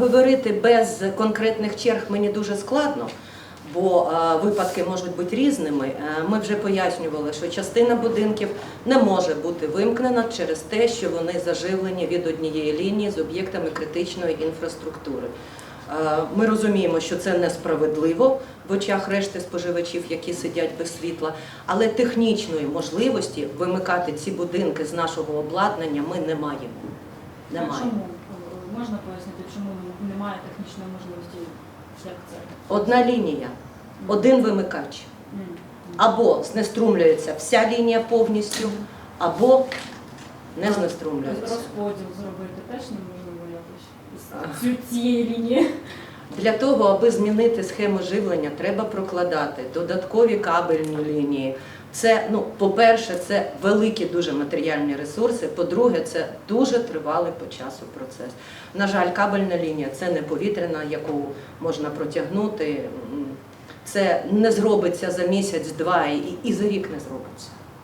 говорити без конкретних черг мені дуже складно, бо е, випадки можуть бути різними. Е, Ми вже пояснювали, що частина будинків не може бути вимкнена через те, що вони заживлені від однієї лінії з об'єктами критичної інфраструктури. Е, Ми розуміємо, що це несправедливо в очах решти споживачів, які сидять без світла, але технічної можливості вимикати ці будинки з нашого обладнання ми не маємо. А Немає. Можна пояснити, чому немає технічної можливості, як це? Одна лінія, один вимикач. Або знеструмлюється вся лінія повністю, або не знеструмлюється. Розподіл зробити теж неможливо якось цієї лінії. Для того, аби змінити схему живлення, треба прокладати додаткові кабельні лінії. Це, ну, по-перше, це великі дуже матеріальні ресурси. По-друге, це дуже тривалий по часу процес. На жаль, кабельна лінія це не повітряна, яку можна протягнути. Це не зробиться за місяць-два і, і за рік не зробиться.